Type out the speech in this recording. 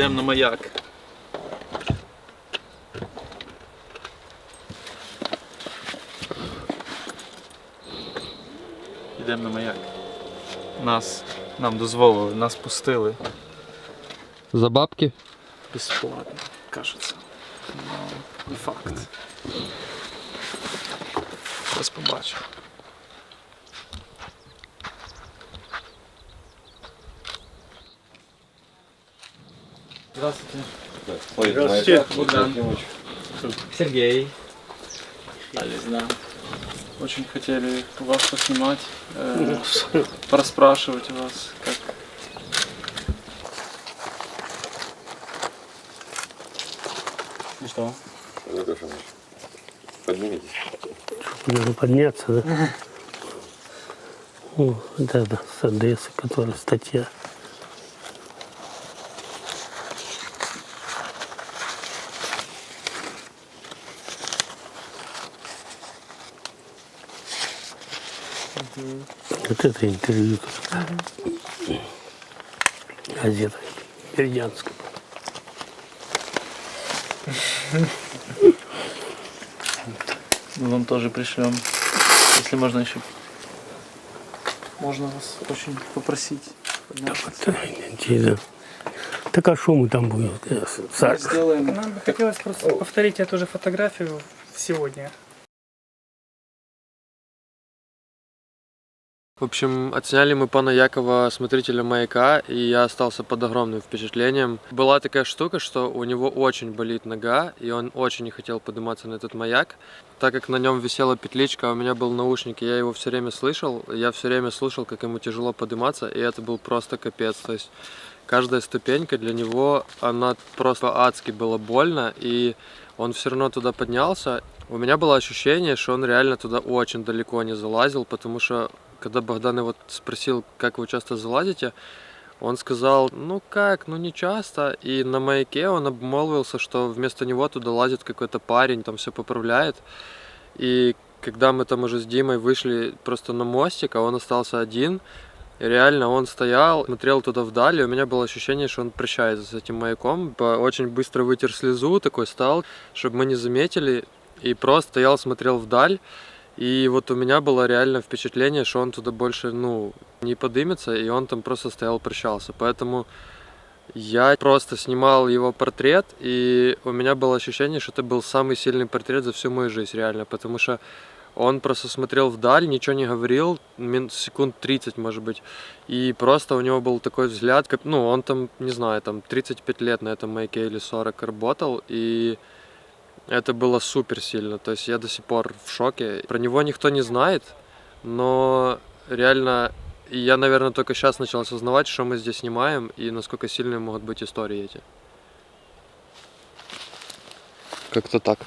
Йдемо на маяк. Йдемо на маяк. Нас, нам дозволили, нас пустили. За бабки? Бесплатно, кажется. Но не факт. Зараз побачимо. Здравствуйте. Ой, Здравствуйте, моя- Богдан. Сергей. Да. Очень хотели вас поснимать, э, пораспрашивать у вас, как И что? Иванович, поднимитесь. Надо подняться, да? О, да, да, с Одессы, которая статья. Вот это интервью. Газета Бердянская. мы вам тоже пришлем. Если можно еще. Можно вас очень попросить. подняться. Да, интересно. Так а что мы там будем? Э, Са- Сделаем. Нам бы хотелось просто повторить эту же фотографию сегодня. В общем, отсняли мы пана Якова, смотрителя маяка, и я остался под огромным впечатлением. Была такая штука, что у него очень болит нога, и он очень не хотел подниматься на этот маяк. Так как на нем висела петличка, а у меня был наушник, и я его все время слышал, я все время слушал, как ему тяжело подниматься, и это был просто капец. То есть каждая ступенька для него, она просто адски было больно, и он все равно туда поднялся. У меня было ощущение, что он реально туда очень далеко не залазил, потому что когда Богдан его спросил, как вы часто залазите, он сказал, ну как, ну не часто. И на маяке он обмолвился, что вместо него туда лазит какой-то парень, там все поправляет. И когда мы там уже с Димой вышли просто на мостик, а он остался один, реально он стоял, смотрел туда вдаль, и у меня было ощущение, что он прощается с этим маяком. Очень быстро вытер слезу, такой стал, чтобы мы не заметили, и просто стоял, смотрел вдаль. И вот у меня было реально впечатление, что он туда больше, ну, не подымется, и он там просто стоял, прощался. Поэтому я просто снимал его портрет, и у меня было ощущение, что это был самый сильный портрет за всю мою жизнь, реально, потому что он просто смотрел вдаль, ничего не говорил, мин- секунд 30, может быть, и просто у него был такой взгляд, как, ну, он там, не знаю, там 35 лет на этом маяке или 40 работал, и это было супер сильно. То есть я до сих пор в шоке. Про него никто не знает, но реально я, наверное, только сейчас начал осознавать, что мы здесь снимаем и насколько сильные могут быть истории эти. Как-то так.